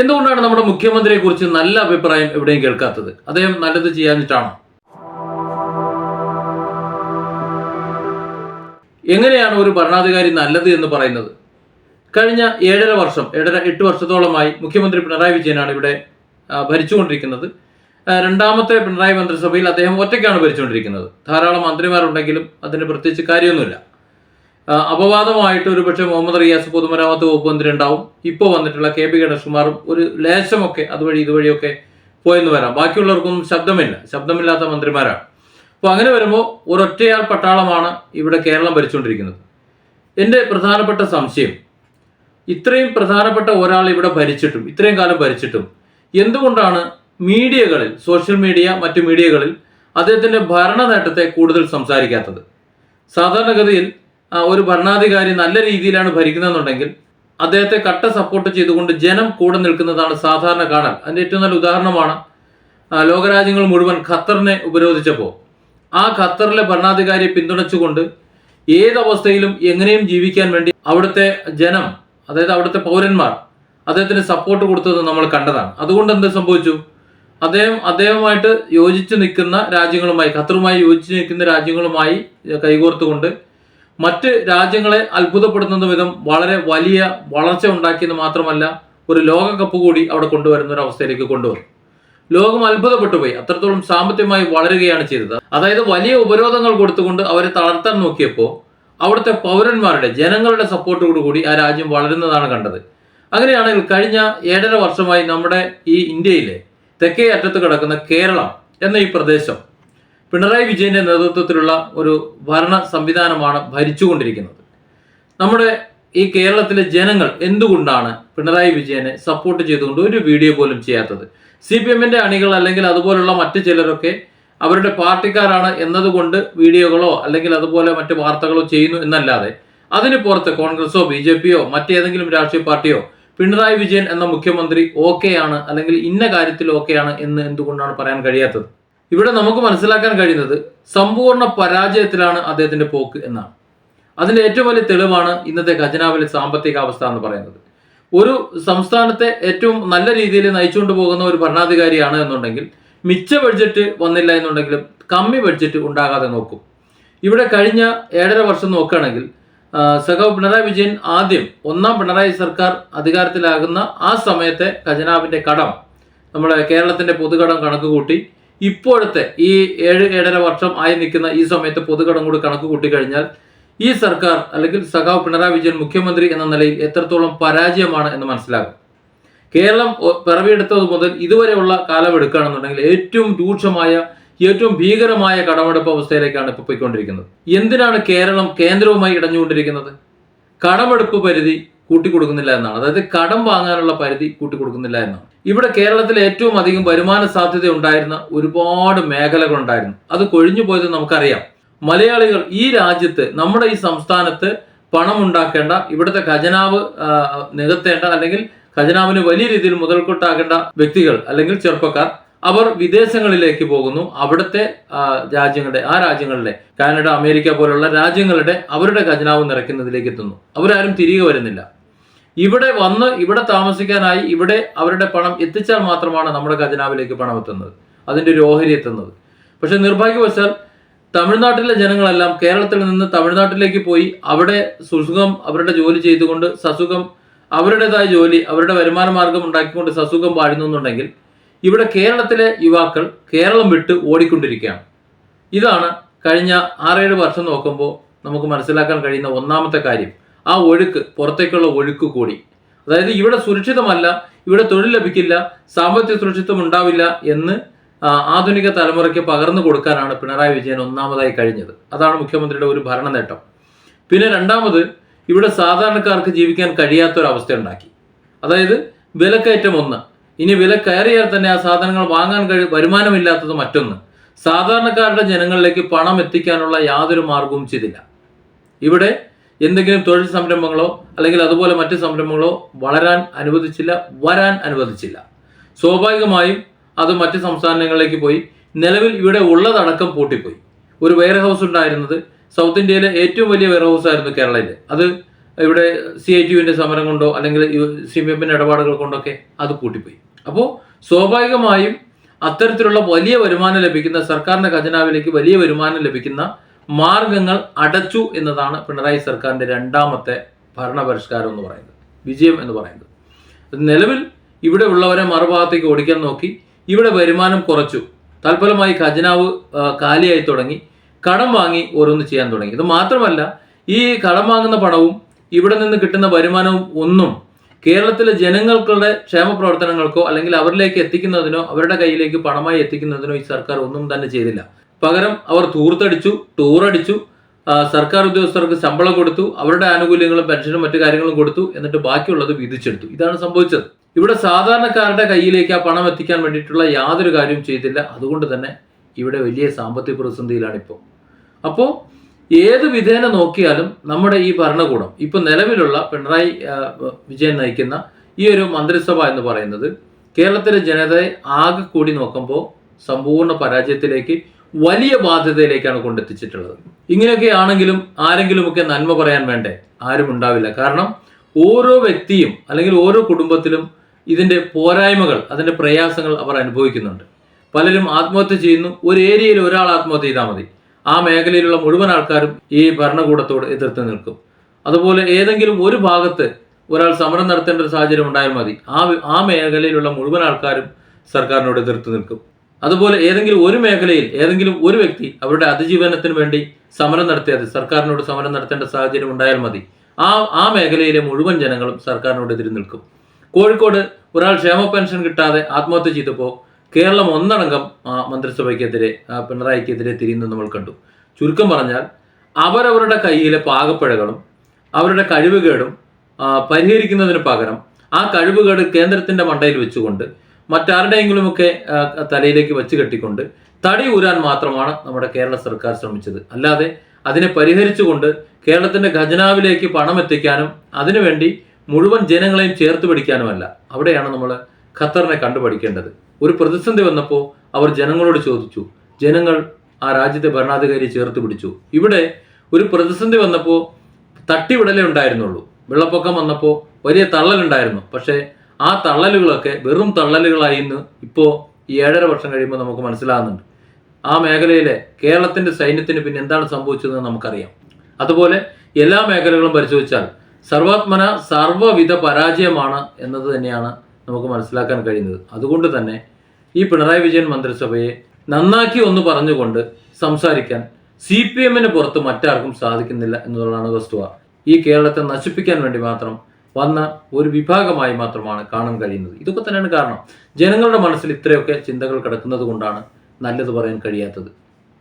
എന്തുകൊണ്ടാണ് നമ്മുടെ മുഖ്യമന്ത്രിയെ കുറിച്ച് നല്ല അഭിപ്രായം എവിടെയും കേൾക്കാത്തത്? അദ്ദേഹം നല്ലത് ചെയ്യാനിട്ടാണോ എങ്ങനെയാണ് ഒരു ഭരണാധികാരി നല്ലത് എന്ന് പറയുന്നത്? കഴിഞ്ഞ ഏഴര വർഷം ഏഴര എട്ട് വർഷത്തോളമായി മുഖ്യമന്ത്രി പിണറായി വിജയനാണ് ഇവിടെ ഭരിച്ചുകൊണ്ടിരിക്കുന്നത്. രണ്ടാമത്തെ പിണറായി മന്ത്രിസഭയിൽ അദ്ദേഹം ഒറ്റയ്ക്കാണ് ഭരിച്ചുകൊണ്ടിരിക്കുന്നത്. ധാരാളം മന്ത്രിമാരുണ്ടെങ്കിലും അതിന് പ്രത്യേകിച്ച് കാര്യമൊന്നുമില്ല. അപവാദമായിട്ട് ഒരുപക്ഷെ മുഹമ്മദ് റിയാസ് പൊതുമരാമത്ത് വകുപ്പ് മന്ത്രി ഉണ്ടാവും ഇപ്പോൾ വന്നിട്ടുള്ള കെ പി ഗണേഷ്കുമാറും ഒരു ലേശമൊക്കെ അതുവഴി ഇതുവഴിയൊക്കെ പോയെന്ന് വരാം. ബാക്കിയുള്ളവർക്കൊന്നും ശബ്ദമില്ല. ശബ്ദമില്ലാത്ത മന്ത്രിമാരാണ്. അപ്പോൾ അങ്ങനെ വരുമ്പോൾ ഒരൊറ്റയാൾ പട്ടാളമാണ് ഇവിടെ കേരളം ഭരിച്ചുകൊണ്ടിരിക്കുന്നത്. എന്റെ പ്രധാനപ്പെട്ട സംശയം ഇത്രയും പ്രധാനപ്പെട്ട ഒരാൾ ഇവിടെ ഭരിച്ചിട്ടും ഇത്രയും കാലം ഭരിച്ചിട്ടും എന്തുകൊണ്ടാണ് മീഡിയകളിൽ സോഷ്യൽ മീഡിയ മറ്റു മീഡിയകളിൽ അദ്ദേഹത്തിന്റെ ഭരണ നേട്ടത്തെ കൂടുതൽ സംസാരിക്കാത്തത്? സാധാരണഗതിയിൽ ഒരു ഭരണാധികാരി നല്ല രീതിയിലാണ് ഭരിക്കുന്നതെന്നുണ്ടെങ്കിൽ അദ്ദേഹത്തെ കട്ട സപ്പോർട്ട് ചെയ്തുകൊണ്ട് ജനം കൂടെ നിൽക്കുന്നതാണ് സാധാരണ കാണൽ. അതിന്റെ ഏറ്റവും നല്ല ഉദാഹരണമാണ് ലോകരാജ്യങ്ങൾ മുഴുവൻ ഖത്തറിനെ ഉപരോധിച്ചപ്പോൾ. ആ ഖത്തറിലെ ഭരണാധികാരിയെ പിന്തുണച്ചുകൊണ്ട് ഏതവസ്ഥയിലും എങ്ങനെയും ജീവിക്കാൻ വേണ്ടി അവിടുത്തെ ജനം അതായത് അവിടുത്തെ പൗരന്മാർ അദ്ദേഹത്തിന് സപ്പോർട്ട് കൊടുത്തത് നമ്മൾ കണ്ടതാണ്. അതുകൊണ്ട് എന്ത് സംഭവിച്ചു? അദ്ദേഹം അദ്ദേഹവുമായിട്ട് യോജിച്ച് നിൽക്കുന്ന രാജ്യങ്ങളുമായി ഖത്തറുമായി യോജിച്ച് നിൽക്കുന്ന രാജ്യങ്ങളുമായി കൈകോർത്തുകൊണ്ട് മറ്റ് രാജ്യങ്ങളെ അത്ഭുതപ്പെടുത്തുന്ന വിധം വളരെ വലിയ വളർച്ച ഉണ്ടാക്കിയെന്ന് മാത്രമല്ല ഒരു ലോകകപ്പ് കൂടി അവിടെ കൊണ്ടുവരുന്ന ഒരു അവസ്ഥയിലേക്ക് കൊണ്ടുവന്നു. ലോകം അത്ഭുതപ്പെട്ടുപോയി അത്രത്തോളം സാമ്പത്തികമായി വളരുകയാണ് ചെയ്തത്. അതായത് വലിയ ഉപരോധങ്ങൾ കൊടുത്തുകൊണ്ട് അവരെ തളർത്താൻ നോക്കിയപ്പോൾ അവിടുത്തെ പൗരന്മാരുടെ ജനങ്ങളുടെ സപ്പോർട്ടോടു കൂടി ആ രാജ്യം വളരുന്നതാണ് കണ്ടത്. അങ്ങനെയാണെങ്കിൽ കഴിഞ്ഞ ഏഴര വർഷമായി നമ്മുടെ ഈ ഇന്ത്യയിലെ തെക്കേ അറ്റത്ത് കിടക്കുന്ന കേരളം എന്ന ഈ പ്രദേശം പിണറായി വിജയന്റെ നേതൃത്വത്തിലുള്ള ഒരു ഭരണ സംവിധാനമാണ് ഭരിച്ചുകൊണ്ടിരിക്കുന്നത്. നമ്മുടെ ഈ കേരളത്തിലെ ജനങ്ങൾ എന്തുകൊണ്ടാണ് പിണറായി വിജയനെ സപ്പോർട്ട് ചെയ്തുകൊണ്ട് ഒരു വീഡിയോ പോലും ചെയ്യാത്തത്? സി പി എമ്മിന്റെ അണികൾ അല്ലെങ്കിൽ അതുപോലുള്ള മറ്റു ചിലരൊക്കെ അവരുടെ പാർട്ടിക്കാരാണ് എന്നതുകൊണ്ട് വീഡിയോകളോ അല്ലെങ്കിൽ അതുപോലെ മറ്റു വാർത്തകളോ ചെയ്യുന്നു എന്നല്ലാതെ അതിന് പുറത്ത് കോൺഗ്രസോ ബി ജെ പിയോ മറ്റേതെങ്കിലും രാഷ്ട്രീയ പാർട്ടിയോ പിണറായി വിജയൻ എന്ന മുഖ്യമന്ത്രി ഓക്കെയാണ് അല്ലെങ്കിൽ ഇന്ന കാര്യത്തിൽ ഓക്കെയാണ് എന്ന് എന്തുകൊണ്ടാണ് പറയാൻ കഴിയാത്തത്? ഇവിടെ നമുക്ക് മനസ്സിലാക്കാൻ കഴിയുന്നത് സമ്പൂർണ പരാജയത്തിലാണ് അദ്ദേഹത്തിന്റെ പോക്ക് എന്നാണ്. അതിന്റെ ഏറ്റവും വലിയ തെളിവാണ് ഇന്നത്തെ ഖജനാവിലെ സാമ്പത്തിക അവസ്ഥ എന്ന് പറയുന്നത്. ഒരു സംസ്ഥാനത്തെ ഏറ്റവും നല്ല രീതിയിൽ നയിച്ചുകൊണ്ട് പോകുന്ന ഒരു ഭരണാധികാരിയാണ് എന്നുണ്ടെങ്കിൽ മിച്ച ബഡ്ജറ്റ് വന്നില്ല എന്നുണ്ടെങ്കിലും കമ്മി ബഡ്ജറ്റ് ഉണ്ടാകാതെ നോക്കും. ഇവിടെ കഴിഞ്ഞ ഏഴര വർഷം നോക്കുകയാണെങ്കിൽ സഖാവ് പിണറായി വിജയൻ ആദ്യം ഒന്നാം പിണറായി സർക്കാർ അധികാരത്തിലാകുന്ന ആ സമയത്തെ ഖജനാവിന്റെ കടം നമ്മുടെ കേരളത്തിന്റെ പൊതുകടം കണക്ക് കൂട്ടി ഇപ്പോഴത്തെ ഈ ഏഴ് ഏഴര വർഷം ആയി നിൽക്കുന്ന ഈ സമയത്ത് പൊതുകടം കൂടി കണക്ക് കൂട്ടിക്കഴിഞ്ഞാൽ ഈ സർക്കാർ അല്ലെങ്കിൽ സഖാവ് പിണറായി വിജയൻ മുഖ്യമന്ത്രി എന്ന നിലയിൽ എത്രത്തോളം പരാജയമാണ് എന്ന് മനസ്സിലാകും. കേരളം പിറവിയെടുത്തത് മുതൽ ഇതുവരെയുള്ള കാലം എടുക്കുകയാണെന്നുണ്ടെങ്കിൽ ഏറ്റവും രൂക്ഷമായ ഏറ്റവും ഭീകരമായ കടമെടുപ്പ് അവസ്ഥയിലേക്കാണ് ഇപ്പോൾ പോയിക്കൊണ്ടിരിക്കുന്നത്. എന്തിനാണ് കേരളം കേന്ദ്രവുമായി ഇടഞ്ഞുകൊണ്ടിരിക്കുന്നത്? കടമെടുപ്പ് പരിധി കൂട്ടിക്കൊടുക്കുന്നില്ല എന്നാണ്. അതായത് കടം വാങ്ങാനുള്ള പരിധി കൂട്ടിക്കൊടുക്കുന്നില്ല എന്നാണ്. ഇവിടെ കേരളത്തിൽ ഏറ്റവും അധികം വരുമാന സാധ്യത ഉണ്ടായിരുന്ന ഒരുപാട് മേഖലകൾ ഉണ്ടായിരുന്നു. അത് കൊഴിഞ്ഞു പോയത് നമുക്കറിയാം. മലയാളികൾ ഈ രാജ്യത്ത് നമ്മുടെ ഈ സംസ്ഥാനത്ത് പണം ഉണ്ടാക്കേണ്ട ഇവിടുത്തെ ഖജനാവ് നികത്തേണ്ട അല്ലെങ്കിൽ ഖജനാവിന് വലിയ രീതിയിൽ മുതൽക്കൂട്ടാകേണ്ട വ്യക്തികൾ അല്ലെങ്കിൽ ചെറുപ്പക്കാർ അവർ വിദേശങ്ങളിലേക്ക് പോകുന്നു. അവിടുത്തെ രാജ്യങ്ങളുടെ ആ രാജ്യങ്ങളിലെ കാനഡ അമേരിക്ക പോലുള്ള രാജ്യങ്ങളുടെ അവരുടെ ഖജനാവ് നിറയ്ക്കുന്നതിലേക്ക് എത്തുന്നു. അവരാരും തിരികെ വരുന്നില്ല. ഇവിടെ വന്ന് ഇവിടെ താമസിക്കാനായി ഇവിടെ അവരുടെ പണം എത്തിച്ചാൽ മാത്രമാണ് നമ്മുടെ ഖജനാവിലേക്ക് പണം എത്തുന്നത്. അതിന്റെ ഒരു ഓഹരി എത്തുന്നത്. പക്ഷെ നിർഭാഗ്യവശാൽ തമിഴ്നാട്ടിലെ ജനങ്ങളെല്ലാം കേരളത്തിൽ നിന്ന് തമിഴ്നാട്ടിലേക്ക് പോയി അവിടെ സുസുഖം അവരുടെ ജോലി ചെയ്തുകൊണ്ട് സസുഖം അവരുടേതായ ജോലി അവരുടെ വരുമാന മാർഗം ഉണ്ടാക്കിക്കൊണ്ട് സസുഖം വാഴുന്നുണ്ടെങ്കിൽ ഇവിടെ കേരളത്തിലെ യുവാക്കൾ കേരളം വിട്ട് ഓടിക്കൊണ്ടിരിക്കുകയാണ്. ഇതാണ് കഴിഞ്ഞ ആറേഴ് വർഷം നോക്കുമ്പോൾ നമുക്ക് മനസ്സിലാക്കാൻ കഴിയുന്ന ഒന്നാമത്തെ കാര്യം. ആ ഒഴുക്ക് പുറത്തേക്കുള്ള ഒഴുക്ക് കൂടി. അതായത് ഇവിടെ സുരക്ഷിതമല്ല ഇവിടെ തൊഴിൽ ലഭിക്കില്ല സാമ്പത്തിക സുരക്ഷിതം ഉണ്ടാവില്ല എന്ന് ആധുനിക തലമുറയ്ക്ക് പകർന്നു കൊടുക്കാനാണ് പിണറായി വിജയൻ ഒന്നാമതായി കഴിഞ്ഞത്. അതാണ് മുഖ്യമന്ത്രിയുടെ ഒരു ഭരണ നേട്ടം പിന്നെ രണ്ടാമത് ഇവിടെ സാധാരണക്കാർക്ക് ജീവിക്കാൻ കഴിയാത്തൊരവസ്ഥ ഉണ്ടാക്കി അതായത് വിലക്കയറ്റം ഒന്ന്. ഇനി വില കയറിയാൽ തന്നെ ആ സാധനങ്ങൾ വാങ്ങാൻ കഴി വരുമാനമില്ലാത്തത് മറ്റൊന്ന്. സാധാരണക്കാരുടെ ജനങ്ങളിലേക്ക് പണം എത്തിക്കാനുള്ള യാതൊരു മാർഗവും ചെയ്തില്ല. ഇവിടെ എന്തെങ്കിലും തൊഴിൽ സംരംഭങ്ങളോ അല്ലെങ്കിൽ അതുപോലെ മറ്റ് സംരംഭങ്ങളോ വളരാൻ അനുവദിച്ചില്ല വരാൻ അനുവദിച്ചില്ല. സ്വാഭാവികമായും അത് മറ്റ് സംസ്ഥാനങ്ങളിലേക്ക് പോയി നിലവിൽ ഇവിടെ ഉള്ളതടക്കം പൂട്ടിപ്പോയി. ഒരു വെയർ ഹൗസ് ഉണ്ടായിരുന്നത് സൗത്ത് ഇന്ത്യയിലെ ഏറ്റവും വലിയ വെയർ ഹൗസ് ആയിരുന്നു കേരളയിലെ അത് ഇവിടെ സി ഐ ടി യുവിന്റെ സമരം കൊണ്ടോ അല്ലെങ്കിൽ സി പി എമ്മിന്റെ ഇടപാടുകൾ കൊണ്ടൊക്കെ അത് പൂട്ടിപ്പോയി. അപ്പോൾ സ്വാഭാവികമായും അത്തരത്തിലുള്ള വലിയ വരുമാനം ലഭിക്കുന്ന സർക്കാരിന്റെ ഖജനാവിലേക്ക് വലിയ വരുമാനം ലഭിക്കുന്ന മാർഗങ്ങൾ അടച്ചു എന്നതാണ് പിണറായി സർക്കാരിന്റെ രണ്ടാമത്തെ ഭരണപരിഷ്കാരം എന്ന് പറയുന്നത് വിജയം എന്ന് പറയുന്നത്. നിലവിൽ ഇവിടെ ഉള്ളവരെ മറുഭാഗത്തേക്ക് ഓടിക്കാൻ നോക്കി ഇവിടെ വരുമാനം കുറച്ചു തൽഫലമായി ഖജനാവ് കാലിയായി തുടങ്ങി കടം വാങ്ങി ഓരോന്ന് ചെയ്യാൻ തുടങ്ങി. ഇത് മാത്രമല്ല ഈ കടം വാങ്ങുന്ന പണവും ഇവിടെ നിന്ന് കിട്ടുന്ന വരുമാനവും ഒന്നും കേരളത്തിലെ ജനങ്ങൾക്കുള്ള ക്ഷേമ പ്രവർത്തനങ്ങൾക്കോ അല്ലെങ്കിൽ അവരിലേക്ക് എത്തിക്കുന്നതിനോ അവരുടെ കയ്യിലേക്ക് പണമായി എത്തിക്കുന്നതിനോ ഈ സർക്കാർ ഒന്നും തന്നെ ചെയ്തില്ല. പകരം അവർ തൂർത്തടിച്ചു ടൂറടിച്ചു സർക്കാർ ഉദ്യോഗസ്ഥർക്ക് ശമ്പളം കൊടുത്തു അവരുടെ ആനുകൂല്യങ്ങളും പെൻഷനും മറ്റു കാര്യങ്ങളും കൊടുത്തു എന്നിട്ട് ബാക്കിയുള്ളത് വിധിച്ചെടുത്തു. ഇതാണ് സംഭവിച്ചത്. ഇവിടെ സാധാരണക്കാരുടെ കയ്യിലേക്ക് ആ പണം എത്തിക്കാൻ വേണ്ടിയിട്ടുള്ള യാതൊരു കാര്യവും ചെയ്തില്ല. അതുകൊണ്ട് തന്നെ ഇവിടെ വലിയ സാമ്പത്തിക പ്രതിസന്ധിയിലാണ് ഇപ്പോൾ. അപ്പോൾ ഏത് വിധേന നോക്കിയാലും നമ്മുടെ ഈ ഭരണകൂടം ഇപ്പൊ നിലവിലുള്ള പിണറായി വിജയൻ നയിക്കുന്ന ഈ ഒരു മന്ത്രിസഭ എന്ന് പറയുന്നത് കേരളത്തിലെ ജനതയെ ആകെ കൂടി നോക്കുമ്പോൾ സമ്പൂർണ പരാജയത്തിലേക്ക് വലിയ ബാധ്യതയിലേക്കാണ് കൊണ്ടെത്തിച്ചിട്ടുള്ളത്. ഇങ്ങനെയൊക്കെ ആണെങ്കിലും ആരെങ്കിലുമൊക്കെ നന്മ പറയാൻ വേണ്ടേ? ആരും ഉണ്ടാവില്ല. കാരണം ഓരോ വ്യക്തിയും അല്ലെങ്കിൽ ഓരോ കുടുംബത്തിലും ഇതിന്റെ പോരായ്മകൾ അതിന്റെ പ്രയാസങ്ങൾ അവർ അനുഭവിക്കുന്നുണ്ട്. പലരും ആത്മഹത്യ ചെയ്യുന്നു. ഒരു ഏരിയയിൽ ഒരാൾ ആത്മഹത്യ ചെയ്താൽ മതി. ആ മേഖലയിലുള്ള മുഴുവൻ ആൾക്കാരും ഈ ഭരണകൂടത്തോട് എതിർത്ത് നിൽക്കും. അതുപോലെ ഏതെങ്കിലും ഒരു ഭാഗത്ത് ഒരാൾ സമരം നടത്തേണ്ട ഒരു സാഹചര്യം ഉണ്ടായാൽ മതി. ആ ആ മേഖലയിലുള്ള മുഴുവൻ ആൾക്കാരും സർക്കാരിനോട് എതിർത്ത് നിൽക്കും. അതുപോലെ ഏതെങ്കിലും ഒരു മേഖലയിൽ ഏതെങ്കിലും ഒരു വ്യക്തി അവരുടെ അതിജീവനത്തിന് വേണ്ടി സമരം നടത്തിയത് സർക്കാരിനോട് സമരം നടത്തേണ്ട സാഹചര്യം ഉണ്ടായാൽ മതി. ആ ആ മേഖലയിലെ മുഴുവൻ ജനങ്ങളും സർക്കാരിനോട് എതിരി നിൽക്കും. കോഴിക്കോട് ഒരാൾ ക്ഷേമ പെൻഷൻ കിട്ടാതെ ആത്മഹത്യ ചെയ്തപ്പോൾ കേരളം ഒന്നടങ്കം മന്ത്രിസഭയ്ക്കെതിരെ പിണറായിക്കെതിരെ തിരിയുന്നത് നമ്മൾ കണ്ടു. ചുരുക്കം പറഞ്ഞാൽ അവരവരുടെ കയ്യിലെ പാകപ്പിഴകളും അവരുടെ കഴിവുകേടും പരിഹരിക്കുന്നതിന് പകരം ആ കഴിവുകേട് കേന്ദ്രത്തിന്റെ മണ്ടയിൽ വെച്ചുകൊണ്ട് മറ്റാരുടെയെങ്കിലുമൊക്കെ ഒക്കെ തലയിലേക്ക് വെച്ച് കെട്ടിക്കൊണ്ട് തടി ഊരാൻ മാത്രമാണ് നമ്മുടെ കേരള സർക്കാർ ശ്രമിച്ചത്. അല്ലാതെ അതിനെ പരിഹരിച്ചുകൊണ്ട് കേരളത്തിന്റെ ഖജനാവിലേക്ക് പണം എത്തിക്കാനും അതിനുവേണ്ടി മുഴുവൻ ജനങ്ങളെയും ചേർത്ത് പിടിക്കാനുമല്ല. അവിടെയാണ് നമ്മൾ ഖത്തറിനെ കണ്ടുപഠിക്കേണ്ടത് ഒരു പ്രതിസന്ധി വന്നപ്പോൾ അവർ ജനങ്ങളോട് ചോദിച്ചു. ജനങ്ങൾ ആ രാജ്യത്തെ ഭരണാധികാരി ചേർത്ത് പിടിച്ചു. ഇവിടെ ഒരു പ്രതിസന്ധി വന്നപ്പോൾ തട്ടിവിടലേ ഉണ്ടായിരുന്നുള്ളൂ. വെള്ളപ്പൊക്കം വന്നപ്പോൾ വലിയ തള്ളലുണ്ടായിരുന്നു. പക്ഷേ ആ തള്ളലുകളൊക്കെ വെറും തള്ളലുകളായി ഇന്ന് ഇപ്പോൾ ഈ ഏഴര വർഷം കഴിയുമ്പോൾ നമുക്ക് മനസ്സിലാകുന്നുണ്ട്. ആ മേഖലയിലെ കേരളത്തിന്റെ സൈന്യത്തിന് പിന്നെ എന്താണ് സംഭവിച്ചതെന്ന് നമുക്കറിയാം. അതുപോലെ എല്ലാ മേഖലകളും പരിശോധിച്ചാൽ സർവാത്മന സർവവിധ പരാജയമാണ് എന്നത് തന്നെയാണ് നമുക്ക് മനസ്സിലാക്കാൻ കഴിയുന്നത്. അതുകൊണ്ട് തന്നെ ഈ പിണറായി വിജയൻ മന്ത്രിസഭയെ നന്നാക്കി ഒന്ന് പറഞ്ഞുകൊണ്ട് സംസാരിക്കാൻ സി പി എമ്മിന് പുറത്ത് മറ്റാർക്കും സാധിക്കുന്നില്ല എന്നുള്ളതാണ് വസ്തുവ ഈ കേരളത്തെ നശിപ്പിക്കാൻ വേണ്ടി മാത്രം വന്ന ഒരു വിഭാഗമായി മാത്രമാണ് കാണാൻ കഴിയുന്നത്. ഇതൊക്കെ തന്നെയാണ് കാരണം. ജനങ്ങളുടെ മനസ്സിൽ ഇത്രയൊക്കെ ചിന്തകൾ കിടക്കുന്നത് കൊണ്ടാണ് നല്ലത് പറയാൻ കഴിയാത്തത്.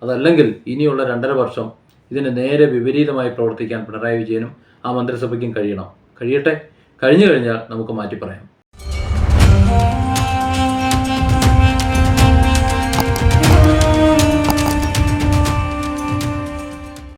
അതല്ലെങ്കിൽ ഇനിയുള്ള രണ്ടര വർഷം ഇതിന് നേരെ വിപരീതമായി പ്രവർത്തിക്കാൻ പിണറായി വിജയനും ആ മന്ത്രിസഭയ്ക്കും കഴിയണം. കഴിയട്ടെ? കഴിഞ്ഞു കഴിഞ്ഞാൽ നമുക്ക് മാറ്റി പറയാം